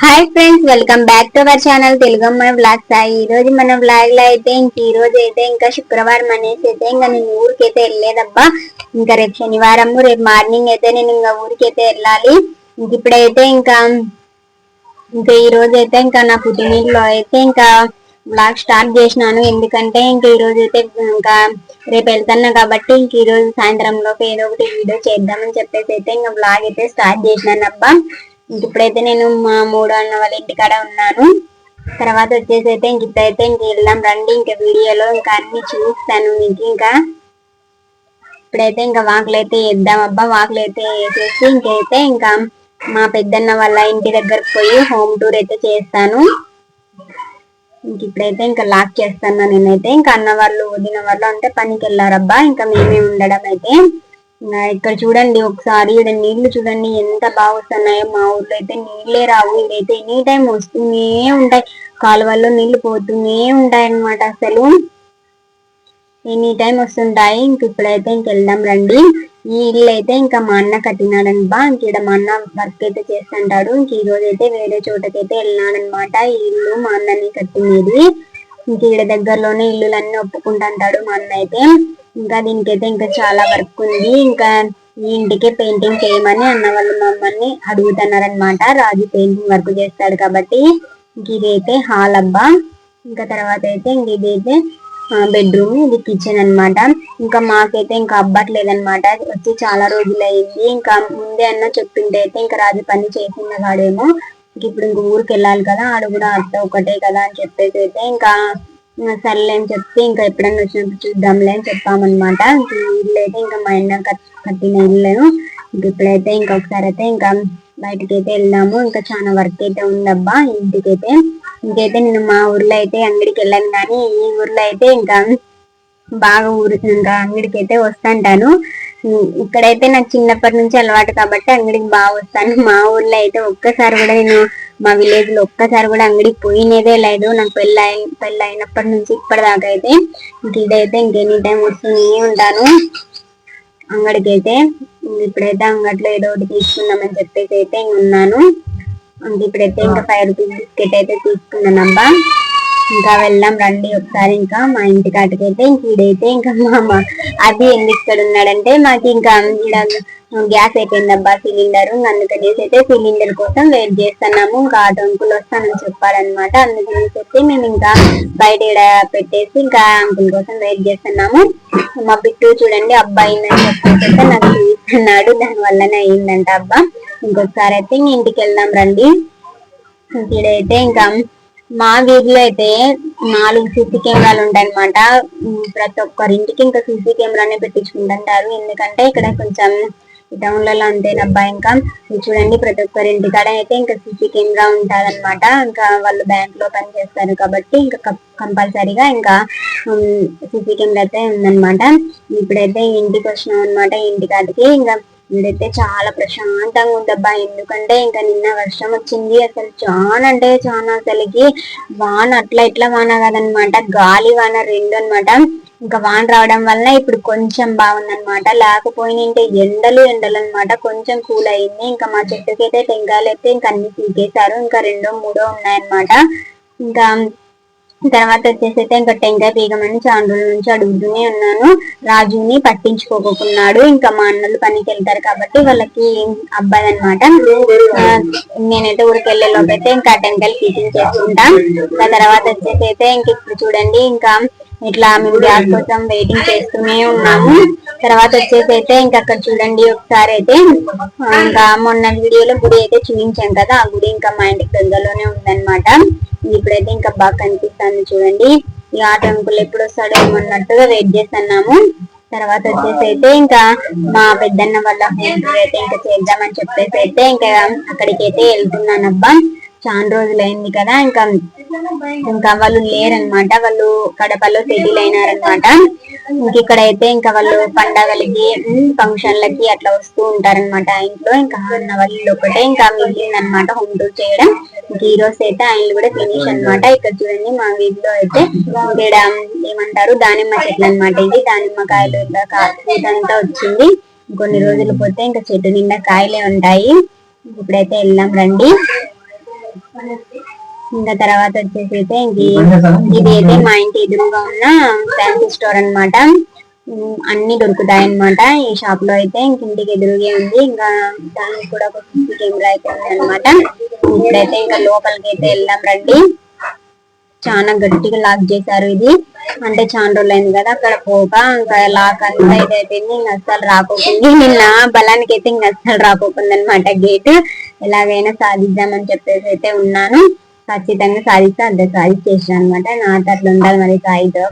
Hi friends welcome back to our channel Telugu Ammayi vlog Sai ఈ రోజు మన బ్లాగ్లో అయితే ఇంక ఈ రోజు అయితే ఇంకా శుక్రవారం అనేసి అయితే ఇంకా నేను ఊరికి అయితే వెళ్ళలేదబ్బా. ఇంకా రేపు శనివారం రేపు మార్నింగ్ అయితే నేను ఇంకా ఊరికి అయితే వెళ్ళాలి. ఇంక ఇప్పుడైతే ఇంకా ఇంకా ఈ రోజు అయితే ఇంకా నా పుట్టినీళ్ళలో అయితే ఇంకా బ్లాగ్ స్టార్ట్ చేసినాను. ఎందుకంటే ఇంకా ఈ రోజు అయితే ఇంకా రేపు వెళ్తున్నా కాబట్టి ఇంక ఈ రోజు సాయంత్రం లోపు ఏదో ఒకటి వీడియో చేద్దామని చెప్పేసి అయితే ఇంకా బ్లాగ్ అయితే స్టార్ట్ చేసినాను అబ్బా ఇప్పుడైతే నేను మా మూడు అన్న వాళ్ళ ఇంటికాడ ఉన్నాను. తర్వాత వచ్చేసి అయితే ఇంక ఇప్పుడైతే ఇంక వెళ్దాం రండి ఇంకా వీడియోలో ఇంకా అన్ని చూస్తాను మీకు ఇంకా. ఇప్పుడైతే ఇంకా వాకులు అయితే వేద్దాం అబ్బా వాకులు అయితే వేసేసి ఇంకైతే ఇంకా మా పెద్దన్న వాళ్ళ ఇంటి దగ్గరకు పోయి హోమ్ టూర్ అయితే చేస్తాను. ఇంక ఇప్పుడైతే ఇంకా లాక్ చేస్తాను నేనైతే. ఇంకా అన్న వాళ్ళు వదిన వాళ్ళు అంటే పనికి వెళ్ళారబ్బా ఇంకా మేమే ఉండడం అయితే. ఇక్కడ చూడండి ఒకసారి ఇక్కడ నీళ్ళు చూడండి ఎంత బాగా వస్తున్నాయో. మా ఊర్లో అయితే నీళ్ళే రావు. ఇదైతే ఎనీ టైం వస్తూనే ఉంటాయి. కాలువల్లో నీళ్ళు పోతూనే ఉంటాయి అనమాట అసలు. ఎనీ టైం వస్తుంటాయి. ఇంక ఇప్పుడైతే ఇంక వెళ్దాం రండి. ఈ ఇల్లు అయితే ఇంకా మా అన్న కట్టినాడని బా ఇంక ఇక్కడ మా అన్న వర్క్ అయితే చేస్తుంటాడు. ఇంక ఈ రోజు అయితే వేరే చోటకైతే వెళ్ళినాడనమాట ఈ ఇల్లు మా అన్నని కట్టినది ఇంక ఇక్కడ దగ్గరలోనే ఇల్లులన్నీ ఒప్పుకుంటుంటాడు మా అన్న అయితే. ఇంకా దీనికైతే ఇంకా చాలా వర్క్ ఉంది. ఇంకా ఈ ఇంటికి పెయింటింగ్ చేయమని అన్న వాళ్ళు మమ్మల్ని అడుగుతున్నారనమాట రాజు పెయింటింగ్ వర్క్ చేస్తాడు కాబట్టి ఇంక ఇదైతే హాల్ అబ్బా. ఇంకా తర్వాత అయితే ఇంక ఇదైతే బెడ్రూమ్ ఇది కిచెన్ అనమాట ఇంకా మాకైతే ఇంకా అబ్బట్లేదనమాట వచ్చి చాలా రోజులు అయింది ఇంకా ముందే అన్న చెప్పింటే అయితే ఇంకా రాజు పని చేసింది కాడేమో ఇప్పుడు ఇంక ఊరికి వెళ్ళాలి కదా. ఆడు కూడా అత్త ఒకటే కదా అని చెప్పేసి అయితే ఇంకా సర్లే అని చెప్తే ఇంకా ఎప్పుడైనా వచ్చినప్పుడు చూద్దాంలే అని చెప్పామన్నమాట. ఇల్లు అయితే ఇంకా మా అన్న కట్టిన ఇల్లు ఇంక ఇప్పుడైతే ఇంకొకసారి అయితే ఇంకా బయటకి అయితే వెళ్దాము. ఇంకా చాలా వర్క్ అయితే ఉందబ్బా ఇంటికైతే. ఇంకైతే నేను మా ఊర్లో అయితే అంగడికి వెళ్ళాను కానీ ఈ ఊర్లో అయితే ఇంకా బాగా ఊరు ఇంకా అంగడికి అయితే వస్తుంటాను. ఇక్కడైతే నాకు చిన్నప్పటి నుంచి అలవాటు కాబట్టి అంగడికి బాగా వస్తాను. మా ఊర్లో అయితే ఒక్కసారి కూడా నేను మా విలేజ్లో ఒక్కసారి కూడా అంగడికి పోయినదే లేదు. నాకు పెళ్ళి పెళ్ళి అయినప్పటి నుంచి ఇప్పటిదాకా అయితే ఇంక ఇదైతే ఇంకెనీ టైం వస్తూనే ఉంటాను. అంగడికి అయితే ఇప్పుడైతే అంగట్లో ఏదో ఒకటి తీసుకుందామని చెప్పేసి అయితే ఉన్నాను. ఇంక ఇప్పుడైతే ఇంకా ఫైవ్ రూపీస్ బిస్కెట్ అయితే తీసుకున్నాను అబ్బా. ఇంకా వెళ్దాం రండి ఒకసారి ఇంకా మా ఇంటి కాటికైతే ఇంక ఈడైతే ఇంకా మా అది ఎందుకు ఇక్కడ ఉన్నాడంటే మాకు ఇంకా గ్యాస్ అయిపోయింది అబ్బా సిలిండర్ అందుకనేసి అయితే సిలిండర్ కోసం వెయిట్ చేస్తున్నాము ఇంకా ఆటో అంకుల్ వస్తానని చెప్పారనమాట అందుకనేసి అయితే మేము ఇంకా బయట పెట్టేసి ఇంకా అంకుల్ కోసం వెయిట్ చేస్తున్నాము. మా బిట్టు చూడండి అబ్బాయి అయిందని చెప్పేసి నాకు చూస్తున్నాడు దాని వల్లనే అయిందంట అబ్బా. ఇంకొకసారి అయితే ఇంటికి వెళ్దాం రండి. ఇక్కడైతే ఇంకా మా వీధిలో అయితే నాలుగు సీసీ కెమెరాలు ఉంటాయన్నమాట. ప్రతి ఒక్కరింటికి ఇంకా సీసీ కెమెరానే పెట్టించుకుంటుంటారు. ఎందుకంటే ఇక్కడ కొంచెం టౌన్లలో అంతేనబ్బా ఇంకా. చూడండి ప్రతి ఒక్కరి ఇంటికాడ అయితే ఇంకా సీసీ కెమెరా ఉంటదన్నమాట. ఇంకా వాళ్ళు బ్యాంక్లో పని చేస్తారు కాబట్టి ఇంకా కంపల్సరీగా ఇంకా సీసీ కెమెరా అయితే ఉందన్నమాట. ఇప్పుడైతే ఇంటికి వచ్చినాం అనమాట ఇంటికాడికి. ఇంకా ఇదైతే చాలా ప్రశాంతంగా ఉందబ్బా. ఎందుకంటే ఇంకా నిన్న వర్షం వచ్చింది. అసలు చాలా అంటే చాలా అసలుకి వాన అట్లా ఇట్లా వాన కాదనమాట. గాలి వాన రెండు అనమాట ఇంకా వాన రావడం వల్ల ఇప్పుడు కొంచెం బాగుందనమాట. లేకపోయినా ఎండలు ఎండలు అనమాట కొంచెం కూల్ అయింది. ఇంకా మా చెట్టుకి అయితే టెంకాయలు అయితే ఇంకా అన్ని తీకేశారు ఇంకా రెండో మూడో ఉన్నాయన్నమాట. ఇంకా తర్వాత వచ్చేసి ఇంకా టెంకాయ పీగమని చాలా రోజుల నుంచి అడుగుతూనే ఉన్నాను. రాజుని పట్టించుకోకున్నాడు ఇంకా మా అన్నలు పనికి వెళ్తారు కాబట్టి వాళ్ళకి అబ్బాయి అనమాట నేనైతే ఊరికి వెళ్ళే లోపు అయితే ఇంకా టెంకాయలు పీకింగ్ చేసుకుంటా తర్వాత వచ్చేసి అయితే ఇంక ఇప్పుడు చూడండి ఇంకా ఇట్లా మేము గ్యాస్ కోసం వెయిటింగ్ చేస్తూనే ఉన్నాము. తర్వాత వచ్చేసి అయితే ఇంకా అక్కడ చూడండి ఒకసారి అయితే ఇంకా మొన్న వీడియోలో గుడి అయితే చూపించాం కదా ఆ గుడి ఇంకా మా ఇంటికి దగ్గరలోనే ఉందన్నమాట. ఇప్పుడైతే ఇంకా బాగా కనిపిస్తుంది చూడండి. ఈ ఆ అంకుల్ ఎప్పుడు వస్తాడో అన్నట్టుగా వెయిట్ చేస్తున్నాము. తర్వాత వచ్చేసి అయితే ఇంకా మా పెద్దన్న వాళ్ళ అయితే ఇంకా చేద్దామని చెప్పేసి అయితే ఇంకా అక్కడికి అయితే వెళ్తున్నానబ్బా. చాలా రోజులు అయింది కదా ఇంకా ఇంకా వాళ్ళు లేరనమాట వాళ్ళు కడపలో సెటిల్ అయినారనమాట ఇక్కడ అయితే ఇంకా వాళ్ళు పండగలకి ఫంక్షన్లకి అట్లా వస్తూ ఉంటారనమాట ఇంట్లో. ఇంకా అన్న వాళ్ళు ఒకటే ఇంకా మిగిలింది అనమాట హోమ్ టూర్ చేయడం. హీరోస్ ఈ రోజు అయితే ఆయన కూడా ఫినిష్ అనమాట. ఇక్కడ చూడండి మా వీధిలో అయితే ఇక్కడ ఏమంటారు దానిమ్మ చెట్లు అనమాట ఇది. దానిమ్మ దానిమ్మకాయలు ఇదంతా వచ్చింది. కొన్ని రోజులు పోతే ఇంకా చెట్టు నిండా కాయలే ఉంటాయి. ఇప్పుడైతే వెళ్దాం రండి. ఇంకా తర్వాత వచ్చేసి అయితే ఇంక ఇది అయితే మా ఇంటి ఎదురుగా ఉన్న ఫ్యాన్సీ స్టోర్ అన్నమాట. ఉమ్, అన్ని దొరుకుతాయి అన్నమాట ఈ షాప్లో అయితే ఇంక ఇంటికి ఎదురుగే ఉంది. ఇంకా దానికి కూడా ఒక సీసీ కెమెరా అయితే ఉంది అనమాట ఇప్పుడైతే ఇంకా లోపలికి అయితే వెళ్దాం రండి. చాలా గట్టిగా లాక్ చేశారు ఇది. అంటే చాలా రోజులు అయింది కదా అక్కడ పోక ఇంకా లాక్ అంతా ఇది అయిపోయింది ఇంకా అస్సలు నిన్న బలానికి అయితే నష్టాలు అస్సలు అనమాట గేట్. ఎలాగైనా సాధిద్దామని చెప్పేసి అయితే ఉన్నాను. ఖచ్చితంగా సాధిస్తే అంతే సాధించేసాను అనమాట నా అట్లా ఉండాలి మరి సాయితో.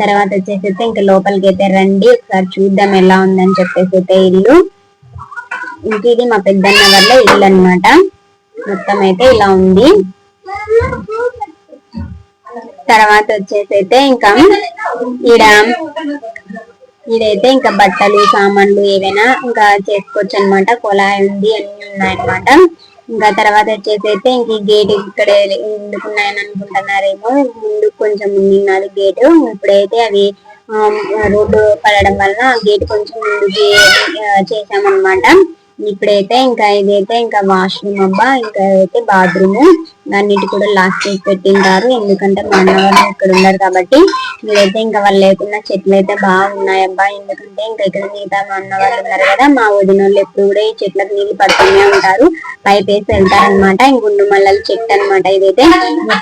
తర్వాత వచ్చేసి అయితే ఇంకా లోపలికి అయితే రండి ఒకసారి చూద్దాం ఎలా ఉందని చెప్పేసి అయితే ఇల్లు. ఇంక ఇది మా పెద్దన్న వల్ల ఇల్లు అన్నమాట. మొత్తం అయితే ఇలా ఉంది. తర్వాత వచ్చేసి అయితే ఇంకా ఈడ ఇదైతే ఇంకా బట్టలు సామాన్లు ఏవైనా ఇంకా చేసుకోవచ్చు అనమాట కుళాయి ఉంది అన్ని ఉన్నాయన్నమాట. ఇంకా తర్వాత వచ్చేసి అయితే ఇంక గేట్ ఇక్కడ ఎందుకు ఉన్నాయని అనుకుంటున్నారేమో ముందు కొంచెం ఉన్నది గేట్. ఇప్పుడైతే అవి రోడ్డు పడడం వలన గేట్ కొంచెం ముందుకి చేసామన్నమాట ఇప్పుడైతే ఇంకా ఇదైతే ఇంకా వాష్రూమ్ అబ్బా ఇంకా అయితే బాత్రూమ్ అన్నిటి కూడా లాస్ట్ పెట్టింటారు ఎందుకంటే మా అన్న వాళ్ళు ఇక్కడ ఉన్నారు కాబట్టి. ఇదైతే ఇంకా వాళ్ళు లేకుండా చెట్లు అయితే బాగున్నాయి అబ్బా. ఎందుకంటే ఇంకా ఇక్కడ మిగతా మా అన్నవాళ్ళు ఉన్నారు కదా మా వదిన వాళ్ళు ఎప్పుడు కూడా ఈ చెట్లకు నీళ్ళు పడుతూనే ఉంటారు. పైప్ వేసి వెళ్తారనమాట గుండు మల్లల చెట్టు అనమాట ఇదైతే.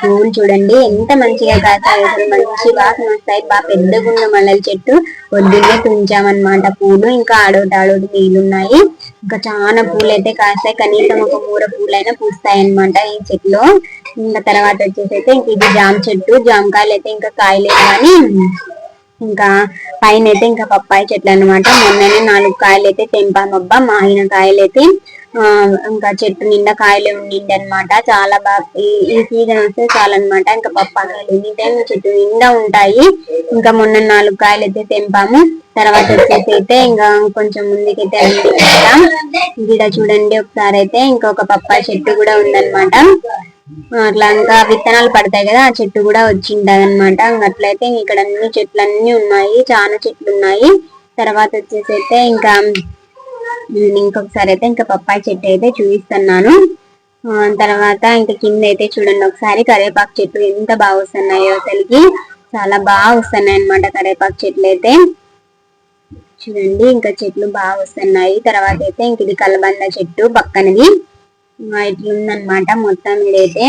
పువ్వులు చూడండి ఎంత మంచిగా కాసాయి మంచి వాసన వస్తాయి బాగా పెద్ద గుండు మల్లల చెట్టు. పొద్దున్నే తుంచామన్నమాట పూలు. ఇంకా ఆడోటి ఆడోటి నీళ్ళున్నాయి. ఇంకా చాలా పూలు అయితే కాస్తాయి. కనీసం ఒక మూర పూలైనా పూస్తాయి అన్నమాట ఈ చెట్టులో. ఇంకా తర్వాత వచ్చేసి అయితే ఇంక ఇది జామ చెట్టు. జామకాయలు అయితే ఇంకా కాయలేదు కానీ ఇంకా పైన అయితే ఇంకా పప్పాయి చెట్లు అన్నమాట. మొన్ననే నాలుగు కాయలు అయితే తెంపామబ్బా మాగిన కాయలు అయితే ఆ, ఇంకా చెట్టు నిండా కాయలు ఉండింది అనమాట చాలా బాగా ఈ- సీజన్ వస్తే చాలన్నమాట. ఇంకా పప్పాకాయలు ఎనీ టైం చెట్టు నిండా ఉంటాయి. ఇంకా మొన్న నాలుగు కాయలు అయితే తెంపాము. తర్వాత వచ్చేసి అయితే ఇంకా కొంచెం ముందుకైతే అన్ని ఇక్కడ చూడండి ఒకసారి అయితే ఇంకొక పప్పాయి చెట్టు కూడా ఉందన్నమాట. అట్లా ఇంకా విత్తనాలు పడతాయి కదా ఆ చెట్టు కూడా వచ్చింటది అనమాట అట్లయితే ఇక్కడ అన్ని చెట్లు అన్ని ఉన్నాయి చాలా చెట్లు ఉన్నాయి తర్వాత వచ్చేసి అయితే ఇంకా ఇంకొకసారి అయితే ఇంకా పప్పాయి చెట్టు అయితే చూపిస్తున్నాను. తర్వాత ఇంకా కింద అయితే చూడండి ఒకసారి కరివేపాకు చెట్లు ఎంత బాగా వస్తున్నాయో అసలుకి. చాలా బాగా వస్తున్నాయి అన్నమాట కరివేపాకు చెట్లు అయితే. చూడండి ఇంకా చెట్లు బాగా వస్తున్నాయి. తర్వాత అయితే ఇంక ఇది కలబంద చెట్టు పక్కనది. ఆ, ఇట్లా ఉందన్నమాట మొత్తం ఇదైతే.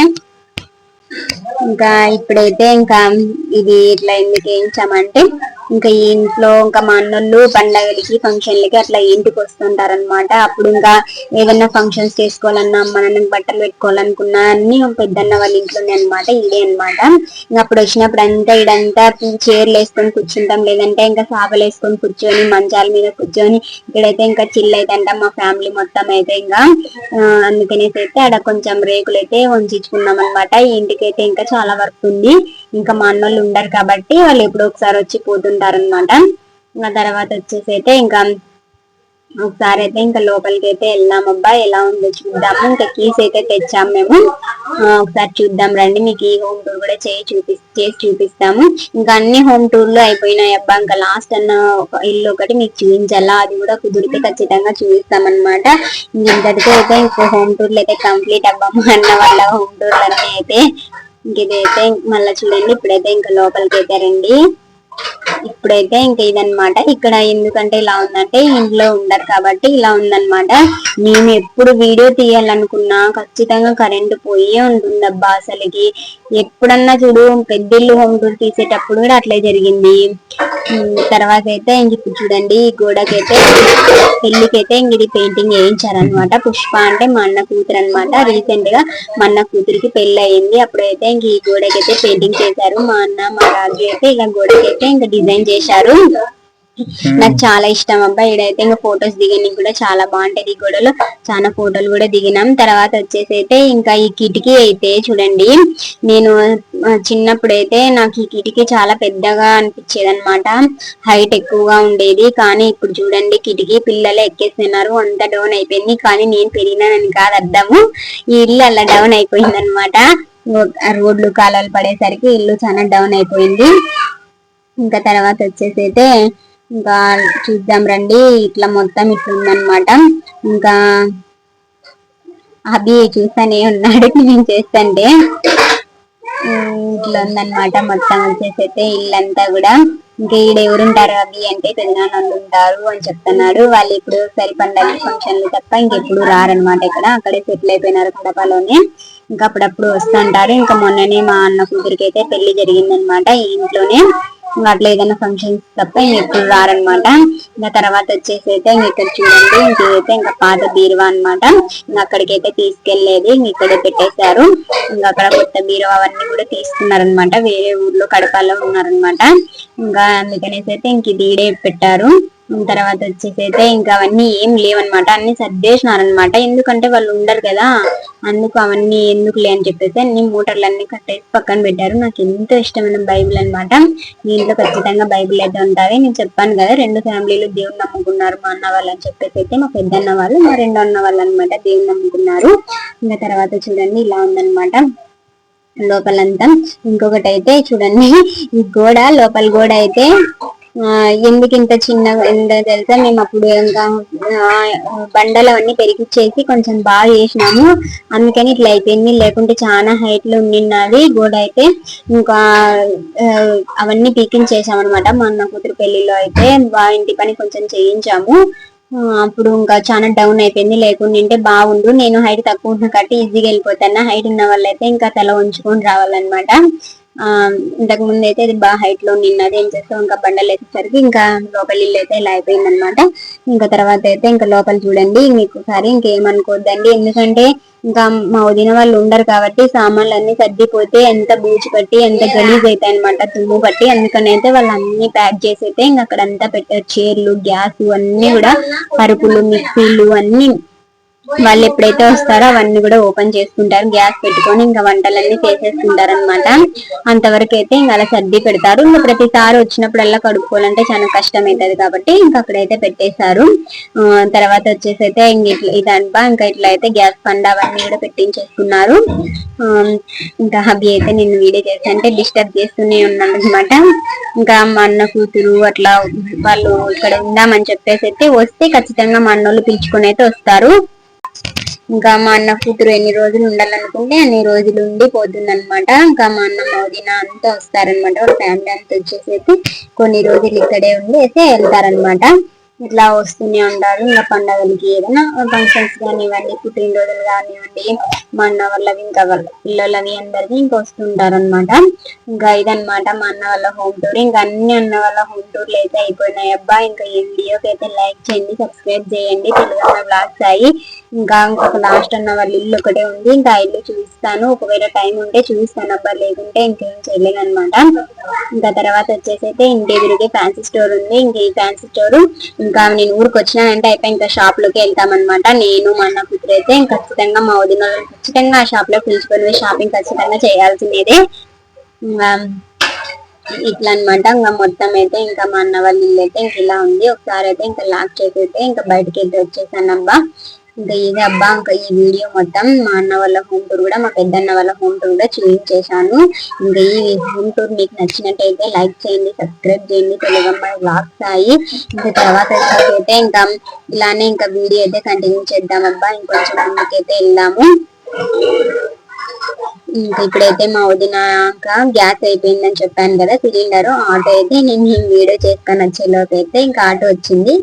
ఇంకా ఇప్పుడైతే ఇంకా ఇది ఇట్లా ఎందుకు వేయించామంటే ఇంకా ఈ ఇంట్లో ఇంకా మా అన్నోళ్ళు పండగలకి ఫంక్షన్లకి అట్లా ఇంటికి వస్తుంటారు అనమాట అప్పుడు ఇంకా ఏదైనా ఫంక్షన్స్ చేసుకోవాలన్నా అమ్మ నాన్నకి బట్టలు పెట్టుకోవాలనుకున్నా అన్ని పెద్దన్న వాళ్ళ ఇంట్లోనే అనమాట ఇదే అన్నమాట. ఇంకా అప్పుడు వచ్చినప్పుడు అంతా ఇడంతా చైర్లు వేసుకొని కూర్చుంటాం లేదంటే ఇంకా సాపలు వేసుకొని కూర్చొని మంచాల మీద కూర్చొని ఇక్కడైతే ఇంకా చిల్ అయితే మా ఫ్యామిలీ మొత్తం అయితే ఇంకా. అందుకనేసి అయితే ఆడ కొంచెం రేకులు అయితే వంచుకున్నాం అనమాట ఇంటికి అయితే ఇంకా చాలా వర్క్ ఉంది. ఇంకా మా అన్నోళ్ళు ఉండరు కాబట్టి వాళ్ళు ఎప్పుడో ఒకసారి వచ్చి పోతుంటారు అనమాట ఇంకా తర్వాత వచ్చేసి అయితే ఇంకా ఒకసారి అయితే ఇంకా లోపలికి అయితే వెళ్దాం అబ్బా ఎలా ఉందో చూద్దాము. ఇంకా కీస్ అయితే తెచ్చాం మేము. ఒకసారి చూద్దాం రండి మీకు ఈ హోమ్ టూర్ కూడా చేయి చూపి చేసి చూపిస్తాము. ఇంకా అన్ని హోమ్ టూర్లు అయిపోయినాయి అబ్బా. ఇంకా లాస్ట్ అన్న ఒక ఇల్లు ఒకటి మీకు చూపించాలా? అది కూడా కుదిరితే ఖచ్చితంగా చూపిస్తాం అనమాట ఇంతటితో అయితే ఇంకో హోమ్ టూర్లు అయితే కంప్లీట్ అబ్బా మా అన్న వాళ్ళ హోమ్ టూర్లు అన్నీ అయితే. ఇంక ఇదైతే మళ్ళీ చూడండి ఇప్పుడైతే ఇంకా లోపలికి అయితే రండి ఇప్పుడైతే ఇంకా ఇదనమాట ఇక్కడ ఎందుకంటే ఇలా ఉందంటే ఇంట్లో ఉండరు కాబట్టి ఇలా ఉందన్నమాట. నేను ఎప్పుడు వీడియో తీయాలనుకున్నా ఖచ్చితంగా కరెంటు పోయే ఉంటుంది అబ్బా అసలుకి. ఎప్పుడన్నా చూడు పెద్దిల్లు హోమ్ టూర్ తీసేటప్పుడు కూడా అట్లే జరిగింది. తర్వాత అయితే ఇంక ఇప్పుడు చూడండి ఈ గోడకైతే పెళ్ళికైతే ఇంక ఇది పెయింటింగ్ వేయించారనమాట పుష్ప అంటే మా అన్న కూతురు అనమాట రీసెంట్గా మా అన్న కూతురికి పెళ్ళి అయింది అప్పుడైతే ఇంక ఈ గోడకైతే పెయింటింగ్ చేశారు. మా అన్న మా రాజు అయితే ఇలా గోడకైతే ఇంకా డిజైన్ చేశారు. నాకు చాలా ఇష్టం అబ్బా. ఇడైతే ఇంకా ఫొటోస్ దిగడానికి కూడా చాలా బాగుంటది ఈ గోడలో చాలా ఫోటోలు కూడా దిగినాం. తర్వాత వచ్చేసి అయితే ఇంకా ఈ కిటికీ అయితే చూడండి. నేను చిన్నప్పుడు అయితే నాకు ఈ కిటికీ చాలా పెద్దగా అనిపించేది అనమాట హైట్ ఎక్కువగా ఉండేది. కానీ ఇప్పుడు చూడండి కిటికీ పిల్లలు ఎక్కేస్తున్నారు. అంత డౌన్ అయిపోయింది. కానీ నేను పెరిగినానని కాదు అర్థము. ఈ ఇల్లు అలా డౌన్ అయిపోయింది అనమాట రోడ్లు కాలాలు పడేసరికి ఇల్లు చాలా డౌన్ అయిపోయింది. ఇంకా తర్వాత వచ్చేసి అయితే ఇంకా చూద్దాం రండి. ఇట్లా మొత్తం ఇట్లా ఉందన్నమాట ఇంకా అభి చూస్తానే ఉన్నాడు. నేను చేస్తుంటే. ఇట్లా ఉందన్నమాట మొత్తం వచ్చేసి అయితే ఇల్లంతా కూడా. ఇంకా ఈడ ఎవరుంటారు అవి అంటే పెద్దనాన్నలు ఉంటారు అని చెప్తున్నాడు. వాళ్ళు ఇప్పుడు సరి పండుగ ఫంక్షన్లు తప్ప ఇంకెప్పుడు రారనమాట ఇక్కడ. అక్కడే సెటిల్ అయిపోయినారు కడపలోనే. ఇంకా అప్పుడప్పుడు వస్తుంటారు. ఇంకా మొన్ననే మా అన్న కూతురికి అయితే పెళ్ళి జరిగిందనమాట ఈ ఇంట్లోనే. అట్లా ఏదైనా ఫంక్షన్స్ తప్ప ఇంకెప్పుడు రారనమాట. ఇంకా తర్వాత వచ్చేసి అయితే ఇక్కడ చూడండి ఇంకైతే ఇంకా పాత బీరువా అనమాట ఇంకా అక్కడికైతే తీసుకెళ్ళేది ఇక్కడే పెట్టేశారు. ఇంకా అక్కడ కొత్త బీరువా అవన్నీ కూడా తీసుకున్నారనమాట వేరే ఊర్లో కడపలో ఉన్నారనమాట ఇంకా అందుకనేసి అయితే ఇంక ఇది ఈడే పెట్టారు. తర్వాత వచ్చేసి అయితే ఇంకా అవన్నీ ఏం లేవన్నమాట. అన్ని సర్దేసినారనమాట ఎందుకంటే వాళ్ళు ఉండరు కదా. అందుకు అవన్నీ ఎందుకు లే అని చెప్పేసి అన్ని మూటర్లు అన్ని కట్టేసి పక్కన పెట్టారు. నాకు ఎంతో ఇష్టమైన బైబిల్ అన్నమాట. దీంట్లో ఖచ్చితంగా బైబిల్ అయితే ఉంటాయి నేను చెప్పాను కదా రెండు ఫ్యామిలీలు దేవుని నమ్ముకున్నారు మా అన్న వాళ్ళు అని చెప్పేసి అయితే మా పెద్దన్న వాళ్ళు మా రెండో అన్న వాళ్ళు అనమాట దేవుని నమ్ముకున్నారు. ఇంకా తర్వాత చూడండి ఇలా ఉందన్నమాట. లోపలంతా. ఇంకొకటి అయితే చూడండి ఈ గోడ లోపల గోడ అయితే ఆ ఎందుకు ఇంత చిన్నగా ఎంత తెలుసా? మేము అప్పుడు ఇంకా బండలు అవన్నీ పెరిగిచ్చేసి కొంచెం బాగా చేసినాము. అందుకని ఇట్లా అయిపోయింది. లేకుంటే చాలా హైట్లో ఉండినది గోడ అయితే. ఇంకా అవన్నీ పీకించేసాం అనమాట మా కూతురు పెళ్ళిలో అయితే బా ఇంటి పని కొంచెం చేయించాము. అప్పుడు ఇంకా చాలా డౌన్ అయిపోయింది. లేకుంటే బాగుండు. నేను హైట్ తక్కువ ఉన్న కాబట్టి ఈజీగా వెళ్ళిపోతాను. హైట్ ఉన్న వాళ్ళైతే ఇంకా తల ఉంచుకొని రావాలన్నమాట. ఇంతకు ముందు అయితే ఇది బాగా హైట్లో నిన్నది ఏం చేస్తాం? ఇంకా బండలు వేసేసరికి ఇంకా లోపల ఇల్లు అయితే ఇలా అయిపోయింది అనమాట ఇంకా తర్వాత అయితే ఇంకా లోపల చూడండి మీకు ఒకసారి ఇంకేమనుకోవద్దండి ఎందుకంటే ఇంకా మా వదిన వాళ్ళు ఉండరు కాబట్టి సామాన్లు అన్ని సర్దిపోతే ఎంత బూజు పట్టి ఎంత గలీజ్ అవుతాయి అనమాట తుమ్ము పట్టి అందుకని అయితే వాళ్ళు అన్ని ప్యాక్ చేసి అయితే ఇంకా అక్కడ అంతా పెట్టారు. చైర్లు గ్యాస్ అన్ని కూడా పరుపులు మిక్సీలు అన్ని వాళ్ళు ఎప్పుడైతే వస్తారో అవన్నీ కూడా ఓపెన్ చేసుకుంటారు గ్యాస్ పెట్టుకొని ఇంకా వంటలన్నీ చేసేసుకుంటారు అనమాట అంతవరకు అయితే ఇంకా అలా సర్ది పెడతారు. ఇంకా ప్రతిసారి వచ్చినప్పుడల్లా కడుక్కోవాలంటే చాలా కష్టం అవుతుంది కాబట్టి ఇంకా అక్కడైతే పెట్టేశారు. ఆ, తర్వాత వచ్చేసి అయితే ఇంక ఇట్లా ఇంకా ఇట్లా అయితే గ్యాస్ పండ అవన్నీ కూడా పెట్టించేసుకున్నారు. ఇంకా హబీ అయితే నేను వీడియో చేసి అంటే డిస్టర్బ్ చేస్తూనే ఉన్నాను అనమాట ఇంకా మా అన్న కూతురు అట్లా వాళ్ళు ఇక్కడ ఉందామని చెప్పేసి అయితే వస్తే ఖచ్చితంగా మా అన్నోళ్ళు పిలుచుకొని అయితే వస్తారు. ఇంకా మా అన్న కూతురు ఎన్ని రోజులు ఉండాలనుకుంటే అన్ని రోజులు ఉండి పోతుందనమాట ఇంకా మా అన్న మోదిన అంతా వస్తారనమాట వాళ్ళ ఫ్యామిలీ అంతా వచ్చేసి కొన్ని రోజులు ఇక్కడే ఉండి అయితే వెళ్తారనమాట ఇట్లా వస్తూనే ఉంటారు. ఇంకా పండగలకి ఏదైనా ఫంక్షన్స్ కానివ్వండి పుట్టినరోజులు కానివ్వండి మా అన్న వాళ్ళవి ఇంకా వాళ్ళ పిల్లలవి అందరివి ఇంకా వస్తుంటారు అనమాట ఇంకా ఇదనమాట మా అన్న వాళ్ళ హోమ్ టూర్ ఇంకా అన్ని అన్న వాళ్ళ హోమ్ టూర్లు అయితే అయిపోయినాయి. అబ్బా ఇంకా ఈ వీడియోకి అయితే లైక్ చేయండి సబ్స్క్రైబ్ చేయండి. తెలుగు బ్లాగ్స్ అయ్యి ఇంకా ఇంకొక లాస్ట్ అన్న వాళ్ళ ఇల్లు ఒకటే ఉంది. ఇంకా ఇల్లు చూపిస్తాను ఒకవేళ టైం ఉంటే చూపిస్తాను అబ్బా లేకుంటే ఇంకేం చేయలేదు అనమాట ఇంకా తర్వాత వచ్చేసి అయితే ఇంటి ఎదురుగే ఫ్యాన్సీ స్టోర్ ఉంది. ఇంకా ఈ ఫ్యాన్సీ స్టోర్ ఇంకా నేను ఊరికి వచ్చినానంటే అయిపోయి ఇంకా షాప్లోకి వెళ్తామన్నమాట. నేను మా అన్న కూతురు అయితే ఇంకా ఖచ్చితంగా మా వదిన ఖచ్చితంగా ఆ షాప్లో పిలుచుకొని పోయి షాపింగ్ ఖచ్చితంగా చేయాల్సిందేదే. ఇంకా ఇట్లా అన్నమాట ఇంకా మొత్తం అయితే ఇంకా మా అన్న వాళ్ళ ఇల్లు అయితే ఇంక ఇలా ఉంది. ఒకసారి అయితే ఇంకా లాక్ చేసి అయితే ఇంకా బయటకి వెళ్తే వచ్చేసానబ్బా. ఇంకా ఇది అబ్బా ఇంకా ఈ వీడియో మొత్తం మా అన్న వాళ్ళ హోమ్ టూర్ కూడా మా పెద్దన్న వాళ్ళ హోమ్ టూర్ కూడా చూపించేశాను ఇంకా ఈ హోమ్ టూర్ మీకు నచ్చినట్టయితే లైక్ చేయండి సబ్స్క్రైబ్ చేయండి తెలుగమ్మ బ్లాగ్స్ అయ్యి ఇంకా తర్వాత అయితే ఇంకా ఇలానే ఇంకా వీడియో అయితే కంటిన్యూ చేద్దాం అబ్బా. ఇంకొంచెం ముందుకైతే వెళ్దాము. ఇంకా ఇప్పుడైతే మా వదినాక గ్యాస్ అయిపోయిందని చెప్పాను కదా సిలిండర్ ఆటో అయితే నేను ఈ వీడియో చేసుకొని వచ్చేలోకి అయితే. ఇంకా ఆటో వచ్చింది.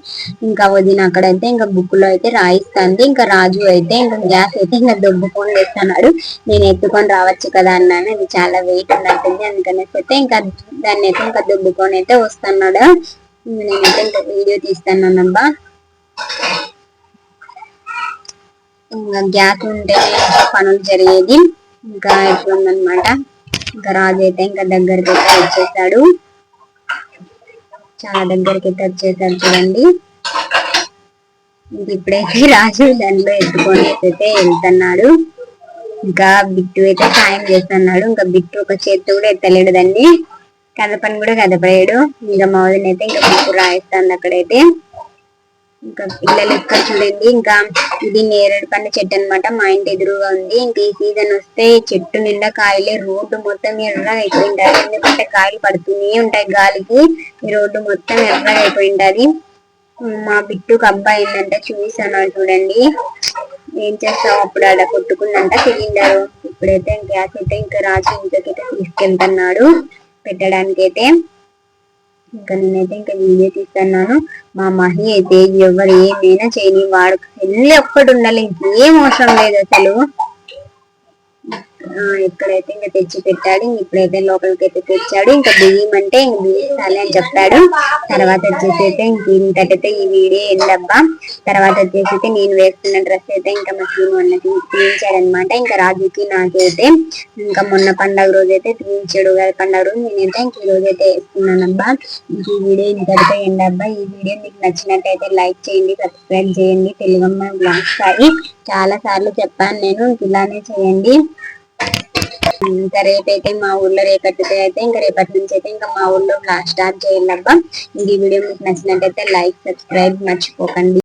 ఇంకా వదిన అక్కడైతే ఇంకా బుక్లో అయితే రాయిస్తుంది. ఇంకా రాజు అయితే ఇంకా గ్యాస్ అయితే ఇంకా దొబ్బుకొని వేస్తున్నాడు నేను ఎత్తుకొని రావచ్చు కదా అన్నాను. అది చాలా వెయిట్ ఉన్నట్టుంది. అందుకనేసి అయితే ఇంకా దాన్ని అయితే ఇంకా దొబ్బుకొని అయితే వస్తున్నాడు. నేనైతే ఇంకా వీడియో తీస్తానబ్బా ఇంకా గ్యాస్ ఉంటే పనులు జరిగేది. ఇంకా ఎట్లుందనమాట ఇంకా రాజు అయితే ఇంకా దగ్గరికి అయితే వచ్చేసాడు. చాలా దగ్గరికి అయితే వచ్చేసాడు చూడండి. ఇంక ఇప్పుడైతే రాజు దానిలో ఎత్తుకొని అయితే వెళ్తున్నాడు. ఇంకా బిట్టు అయితే సాయం చేస్తున్నాడు. ఇంకా బిట్టు ఒక చేతి కూడా ఎత్తలేడు దాన్ని కదపని కూడా కదపలేడు. ఇంకా మా అయితే ఇంకా బిట్టు రాయిస్తాను అక్కడైతే. ఇంకా పిల్లలు ఎక్కడ చూడండి. ఇంకా ఇది నేరేడు పండు చెట్టు అన్నమాట. మా ఇంటి ఎదురుగా ఉంది. ఇంకా ఈ సీజన్ వస్తే చెట్టు నిండా కాయలే. రోడ్డు మొత్తం ఎర్రగా అయిపోయింటారు ఎందుకంటే కాయలు పడుతూనే ఉంటాయి గాలికి. ఈ రోడ్డు మొత్తం ఎర్రగా అయిపోయింటది. మా బిట్టుకు అబ్బాయి ఏంటంటే చూసాను చూడండి. ఏం చేస్తావు అప్పుడు అలా కొట్టుకుందంట సిలిండర్. ఇప్పుడైతే గ్యాస్ అయితే ఇంకా రాజు ఇంట్లోకైతే తీసుకెళ్తున్నాడు. పెట్టడానికి అయితే ఇంకా నేనైతే ఇంకా వీడియో తీస్తున్నాను. మా మహి అయితే ఎవరు ఏమైనా చేయని వాడు. ఎల్లి ఒక్కటి ఉండాలి ఇంకేం అవసరం లేదు అసలు. ఇక్కడైతే ఇంకా తెచ్చి పెట్టాడు ఇప్పుడైతే లోపలికి అయితే తెచ్చాడు. ఇంకా బియ్యం అంటే ఇంక బియ్యాలి అని చెప్పాడు. తర్వాత వచ్చేసి అయితే ఇంక ఇంతటైతే ఈ వీడియో ఏంటబ్బా తర్వాత వచ్చేసి అయితే నేను వేసుకున్న డ్రెస్ అయితే ఇంకా మా సీను అన్న తీయించాడు అనమాట ఇంకా రాజుకి నాకైతే ఇంకా మొన్న పండగ రోజు అయితే తీయించాడు గారి పండగ రోజు. నేనైతే ఇంక ఈ రోజు అయితే వేసుకున్నానబ్బా. ఇంక ఈ వీడియో ఇంతటితో ఏంటబ్బా ఈ వీడియో మీకు నచ్చినట్టయితే లైక్ చేయండి సబ్స్క్రైబ్ చేయండి. తెలుగమ్మ బ్లాగ్స్ సాయి చాలా సార్లు చెప్పాను నేను ఇలానే చేయండి. ఇంకా రేపైతే మా ఊర్లో రేపటితే అయితే ఇంకా రేపటి నుంచి అయితే ఇంకా మా ఊర్లో స్టార్ట్ చేయాలబ్బా ఇంక ఈ వీడియో మీకు నచ్చినట్టయితే లైక్ సబ్స్క్రైబ్ మర్చిపోకండి.